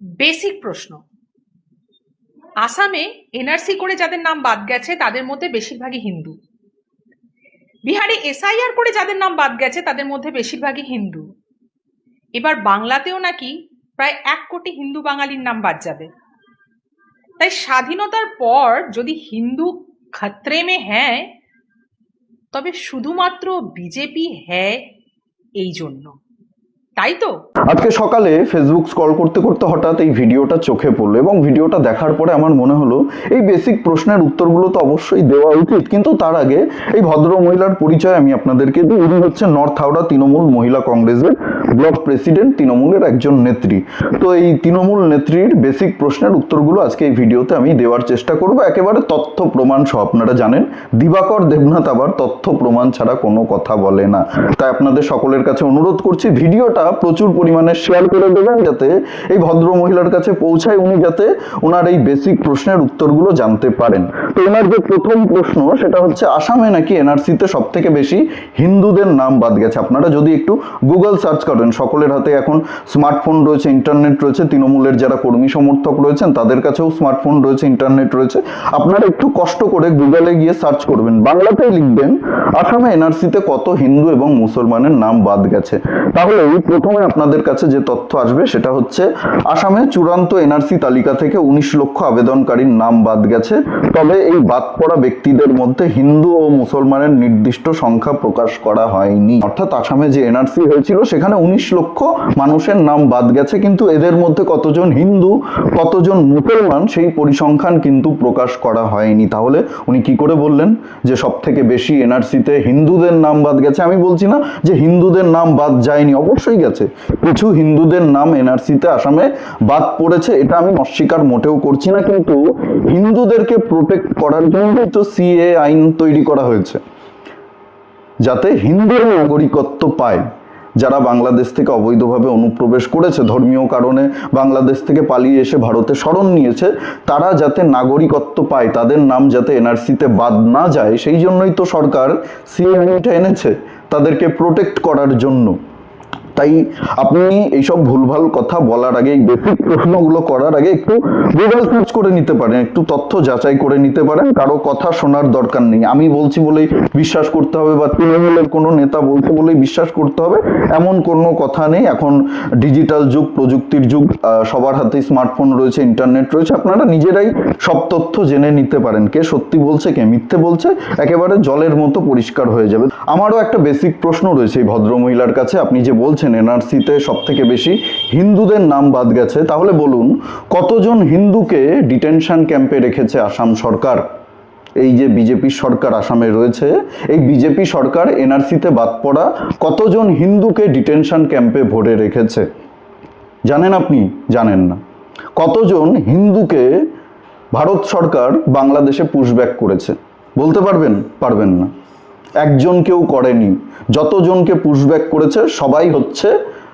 Basic প্রশ্ন। আসামে NRC করে যাদের নাম বাদ গেছে, তাদের মধ্যে বেশিরভাগই হিন্দু। বিহারে এসআইআর করে যাদের নাম বাদ গেছে, তাদের মধ্যে বেশিরভাগই হিন্দু। এবার বাংলাতেও নাকি প্রায় এক কোটি হিন্দু বাঙালির নাম বাদ যাবে। তাই স্বাধীনতার পর যদি হিন্দু খতরে মে হ্যাঁ তবে শুধুমাত্র বিজেপি হ্যাঁ এই জন্য। তাই তো? আজকে সকালে ফেসবুক স্ক্রল করতে করতে হঠাৎ এই ভিডিওটা চোখে পড়ল এবং ভিডিওটা দেখার পরে আমার মনে হলো, এই বেসিক প্রশ্নের উত্তরগুলো তো অবশ্যই দেওয়া উচিত। কিন্তু তার আগে এই ভদ্র মহিলার পরিচয় আমি আপনাদেরকে দিই। উনি হচ্ছেন নর্থ হাওড়া তৃণমূল মহিলা কংগ্রেসের ব্লক প্রেসিডেন্ট, তৃণমূলের একজন নেত্রী। তো এই তৃণমূল নেত্রীর বেসিক প্রশ্নের উত্তরগুলো আজকে এই ভিডিওতে আমি দেওয়ার চেষ্টা করব। একেবারে তথ্য প্রমাণ সহ, আপনারা জানেন, দিবাকর দেবনাথ আবার তথ্য প্রমাণ ছাড়া কোনো কথা বলে না। তাই আপনাদের সকলের কাছে অনুরোধ করছি, ভিডিওটা প্রচুর পরিমাণে শেয়ার করে দেবেন যাতে এই ভদ্র মহিলার কাছে পৌঁছায় উনি যাতে ওনার এই বেসিক প্রশ্নের উত্তরগুলো জানতে পারেন। তো ওনার যে প্রথম প্রশ্ন সেটা হচ্ছে, আসামে নাকি এনআরসিতে সব থেকে বেশি হিন্দুদের নাম বাদ গেছে? আপনারা যদি একটু গুগল সার্চ করেন, সকলের হাতে এখন স্মার্টফোন রয়েছে ইন্টারনেট রয়েছে, তৃণমূলের যারা কর্মী সমর্থক রয়েছেন, তাদের কাছেও স্মার্টফোন রয়েছে ইন্টারনেট রয়েছে। আপনারা একটু কষ্ট করে গুগলে গিয়ে সার্চ করবেন। বাংলাতেই লিখবেন, আসামে এনআরসিতে কত হিন্দু এবং মুসলমানের নাম বাদ গেছে? তাহলে এই প্রথমে আপনাদের কাছে যে তথ্য আসবে সেটা হচ্ছে, আসামে চূড়ান্ত এনআরসি তালিকা থেকে উনিশ লক্ষ আবেদনকারীর নাম বাদ গেছে। তবে এই বাদ পড়া ব্যক্তিদের মধ্যে হিন্দু ও মুসলমানের নির্দিষ্ট সংখ্যা প্রকাশ করা হয়নি। অর্থাৎ আসামে যে এনআরসি হয়েছিল, সেখানে উনিশ লক্ষ মানুষের নাম বাদ গেছে, কিন্তু এদের মধ্যে কতজন হিন্দু, কতজন মুসলমান, সেই পরিসংখ্যান কিন্তু প্রকাশ করা হয়নি। তাহলে উনি কি করে বললেন যে সব থেকে বেশি এনআরসিতে হিন্দুদের নাম বাদ গেছে? আমি বলছি না যে হিন্দুদের নাম বাদ যায়নি, অবশ্যই গেছে। কিছু হিন্দুদের নাম এনআরসিতে আসামে বাদ পড়েছে, এটা আমি অস্বীকার মোটেও করছি না, কিন্তু হিন্দুদেরকে প্রোটেক্ট করার জন্যই তো সিএ আইন তৈরি করা হয়েছে। যাতে হিন্দুর নাগরিকত্ব পায়। যারা বাংলাদেশ থেকে অবৈধভাবে অনুপ্রবেশ করেছে, ধর্মীয় কারণে বাংলাদেশ থেকে পালিয়ে এসে ভারতে শরণ নিয়েছে, তারা যাতে নাগরিকত্ব পায়, তাদের নাম যাতে এনআরসিতে বাদ না যায়, সেই জন্যই তো সরকার সিএনটা এনেছে, তাদেরকে প্রোটেক্ট করার জন্য। তাই আপনি এইসব ভুলভাল কথা বলার আগে বেসিক প্রশ্নগুলো করার আগে একটু গুগল সার্চ করে নিতে পারেন, একটু তথ্য যাচাই করে নিতে পারেন, কারও কথা শোনার দরকার নেই। আমি বলছি বলেই বিশ্বাস করতে হবে বা তৃণমূলের কোনো নেতা বলছে বলেই বিশ্বাস করতে হবে। এমন কোনো কথা নেই। এখন ডিজিটাল যুগ, প্রযুক্তির যুগ সবার হাতে স্মার্টফোন রয়েছে, ইন্টারনেট রয়েছে। আপনারা নিজেরাই সব তথ্য জেনে নিতে পারেন। কে সত্যি বলছে, কে মিথ্যে বলছে, একেবারে জলের মতো পরিষ্কার হয়ে যাবে। আমারও একটা বেসিক প্রশ্ন রয়েছে এই ভদ্রমহিলার কাছে। আপনি যে বলছেন এনআরসিতে সব থেকে বেশি, হিন্দুদের নাম বাদ গেছে। তাহলে বলুন, কতজন হিন্দুকে ডিটেনশন ক্যাম্পে রেখেছে আসাম সরকার? এই যে বিজেপি সরকার আসামে রয়েছে, এই বিজেপি সরকার এনআরসিতে বাদ পড়া কতজন হিন্দুকে ডিটেনশন ক্যাম্পে ভরে রেখেছে? জানেন আপনি? জানেন না। কতজন হিন্দুকে ভারত সরকার বাংলাদেশে পুশব্যাক করেছে? বলতে পারবেন? পারবেন না। একজন কেউ করেনি। যতজনকে পুশব্যাক করেছে সবাই হচ্ছে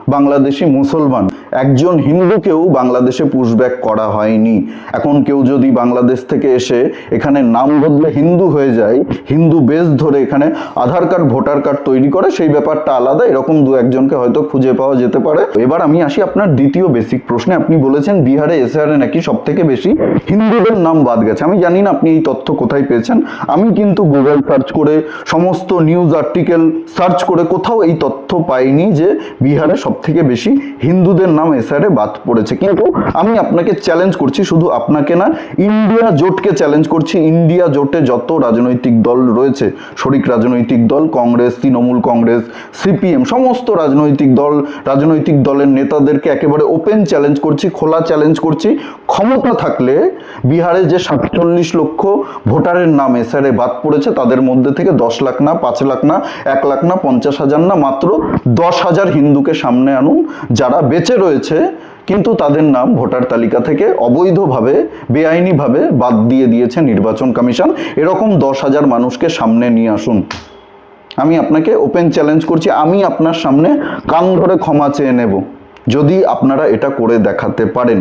বাংলাদেশি মুসলমান। একজন হিন্দুকেও বাংলাদেশে পুশব্যাক করা হয়নি। এখন কেউ যদি বাংলাদেশ থেকে এসে এখানে নাম বদলে হিন্দু হয়ে যায়, হিন্দু বেস ধরে এখানে আধার কার্ড, ভোটার কার্ড তৈরি করে, সেই ব্যাপারটা আলাদা। এরকম দু একজনকে হয়তো খুঁজে পাওয়া যেতে পারে। এবার আমি আসি আপনার দ্বিতীয় বেসিক প্রশ্নে। আপনি বলেছেন বিহারে এসআরে নাকি সব থেকে বেশি হিন্দুদের নাম বাদ গেছে। আমি জানি না আপনি এই তথ্য কোথায় পেয়েছেন। আমি কিন্তু গুগল সার্চ করে সমস্ত নিউজ আর্টিকেল সার্চ করে কোথাও এই তথ্য পাইনি যে বিহারে সব থেকে বেশি হিন্দুদের নাম এসআরে বাদ পড়েছে। কিন্তু আমি আপনাকে চ্যালেঞ্জ করছি, শুধু আপনাকে না ইন্ডিয়া জোটকে চ্যালেঞ্জ করছি। ইন্ডিয়া জোটে যত রাজনৈতিক দল রয়েছে, শরিক রাজনৈতিক দল, কংগ্রেস, তৃণমূল কংগ্রেস সিপিএম সমস্ত রাজনৈতিক দল, রাজনৈতিক দলের নেতাদেরকে একেবারে ওপেন চ্যালেঞ্জ করছি, খোলা চ্যালেঞ্জ করছি। ক্ষমতা থাকলে বিহারে যে সাতচল্লিশ লক্ষ ভোটারের নাম এসআরে বাদ পড়েছে, তাদের মধ্যে থেকে দশ লাখ না, পাঁচ লাখ না, এক লাখ না, পঞ্চাশ হাজার না, মাত্র দশ হাজার হিন্দুকে সামনে আনুন, যারা বেঁচে রয়েছে, কিন্তু তাদের নাম ভোটার তালিকা থেকে অবৈধভাবে, বেআইনিভাবে বাদ দিয়ে দিয়েছে নির্বাচন কমিশন। এরকম দশ হাজার মানুষকে সামনে নিয়ে আসুন। আমি আপনাকে ওপেন চ্যালেঞ্জ করছি, আমি আপনার সামনে কান ধরে ক্ষমা চেয়ে নেব, যদি আপনারা এটা করে দেখাতে পারেন।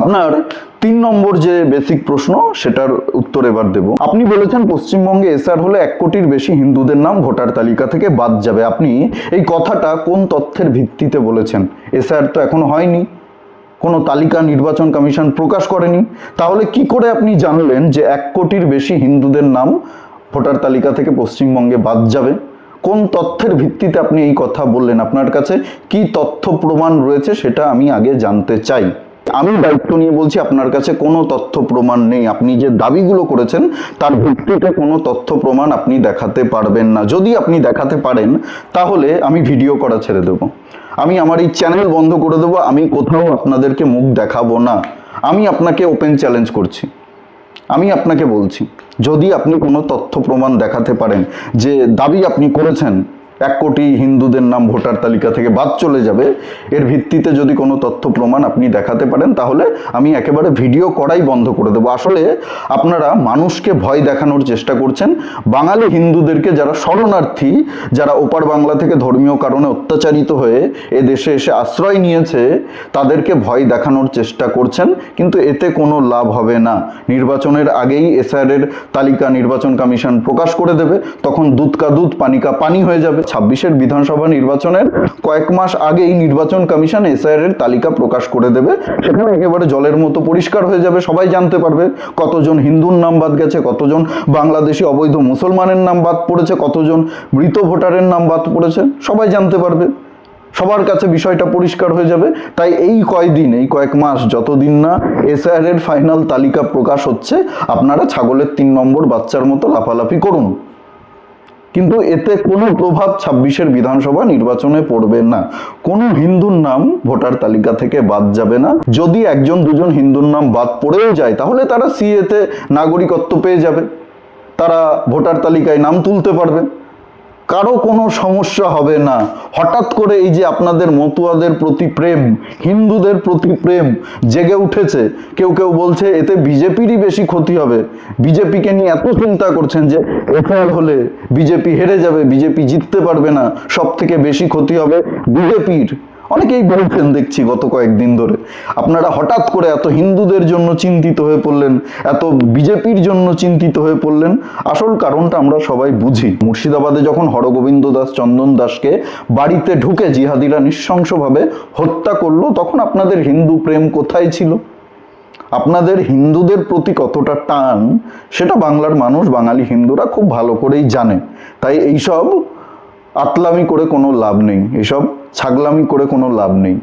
আপনার তিন নম্বর যে বেসিক প্রশ্ন, সেটার উত্তর এবার দেব। আপনি বলেছেন পশ্চিমবঙ্গে এসআর হলে এক কোটির বেশি হিন্দুদের নাম ভোটার তালিকা থেকে বাদ যাবে। আপনি এই কথাটা কোন তথ্যের ভিত্তিতে বলেছেন? এসআর তো এখনও হয়নি। কোনো তালিকা নির্বাচন কমিশন প্রকাশ করেনি। তাহলে কি করে আপনি জানলেন যে এক কোটির বেশি হিন্দুদের নাম ভোটার তালিকা থেকে পশ্চিমবঙ্গে বাদ যাবে? কোন তথ্যের ভিত্তিতে আপনি এই কথা বললেন? আপনার কাছে কি তথ্য প্রমাণ রয়েছে সেটা আমি আগে জানতে চাই। আমি দায়িত্ব নিয়ে বলছি, আপনার কাছে কোনো তথ্য প্রমাণ নেই। আপনি যে দাবিগুলো করেছেন, তার ভিত্তিতে কোনো তথ্য প্রমাণ আপনি দেখাতে পারবেন না। যদি আপনি দেখাতে পারেন, তাহলে আমি ভিডিও করা ছেড়ে দেবো। আমি আমার এই চ্যানেল বন্ধ করে দেবো, আমি কোথাও আপনাদেরকে মুখ দেখাবো না। আমি আপনাকে ওপেন চ্যালেঞ্জ করছি। আমি আপনাকে বলছি, যদি আপনি কোনো তথ্য প্রমাণ দেখাতে পারেন যে দাবি আপনি করেছেন এক কোটি হিন্দুদের নাম ভোটার তালিকা থেকে বাদ চলে যাবে। এর ভিত্তিতে যদি কোনো তথ্য প্রমাণ আপনি দেখাতে পারেন, তাহলে আমি একেবারে ভিডিও করাই বন্ধ করে দেবো। আসলে আপনারা মানুষকে ভয় দেখানোর চেষ্টা করছেন। বাঙালি হিন্দুদেরকে যারা শরণার্থী, যারা ওপার বাংলা থেকে ধর্মীয় কারণে অত্যাচারিত হয়ে এ দেশে এসে আশ্রয় নিয়েছে, তাদেরকে ভয় দেখানোর চেষ্টা করছেন। কিন্তু এতে কোনো লাভ হবে না। নির্বাচনের আগেই এসআরের তালিকা নির্বাচন কমিশন প্রকাশ করে দেবে। তখন দুধ কা দুধ, পানি কা পানি হয়ে যাবে। ছাব্বিশের বিধানসভা নির্বাচনের কয়েক মাস আগেই নির্বাচন কমিশন এসআইআর তালিকা প্রকাশ করে দেবে। সেখানে একেবারে জলের মতো পরিষ্কার হয়ে যাবে, সবাই জানতে পারবে কতজন হিন্দুর নাম বাদ গেছে, কতজন বাংলাদেশি অবৈধ মুসলমানের নাম বাদ পড়েছে, কতজন মৃত ভোটারের নাম বাদ পড়েছে, সবাই জানতে পারবে। সবার কাছে বিষয়টা পরিষ্কার হয়ে যাবে। তাই এই কয়দিন, এই কয়েক মাস যতদিন না এসআইআর এর ফাইনাল তালিকা প্রকাশ হচ্ছে, আপনারা ছাগলের তিন নম্বর বাচ্চার মতো লাফালাফি করুন। কিন্তু এতে কোনো প্রভাব ছাব্বিশের বিধানসভা নির্বাচনে পড়বে না। কোনো হিন্দুর নাম ভোটার তালিকা থেকে বাদ যাবে না। যদি একজন দুজন হিন্দুর নাম বাদ পড়েও যায়, তাহলে তারা সিএতে নাগরিকত্ব পেয়ে যাবে। তারা ভোটার তালিকায় নাম তুলতে পারবে। কারও কোনো সমস্যা হবে না। হঠাৎ করে এই যে আপনাদের মতুয়াদের প্রতি প্রেম, হিন্দুদের প্রতি প্রেম জেগে উঠেছে, কেউ কেউ বলছে, এতে বিজেপিরই বেশি ক্ষতি হবে। বিজেপিকে নিয়ে এত চিন্তা করছেন যে, এফআইআর হলে বিজেপি হেরে যাবে, বিজেপি জিততে পারবে না সব থেকে বেশি ক্ষতি হবে বিজেপির। অনেকেই বলছেন দেখছি গত কয়েকদিন ধরে। আপনারা হঠাৎ করে এত হিন্দুদের জন্য চিন্তিত হয়ে পড়লেন, এত বিজেপির জন্য চিন্তিত হয়ে পড়লেন, আসল কারণটা আমরা সবাই বুঝি। মুর্শিদাবাদে যখন হরগোবিন্দ দাস চন্দন দাসকে বাড়িতে ঢুকে জিহাদিরা নৃশংসভাবে হত্যা করল, তখন আপনাদের হিন্দু প্রেম কোথায় ছিল? আপনাদের হিন্দুদের প্রতি কতটা টান, সেটা বাংলার মানুষ, বাঙালি হিন্দুরা খুব ভালো করেই জানে। তাই এইসব আতলামি করে কোনো লাভ নেই। এসব ছাগলামি করে কোনো লাভ নেই।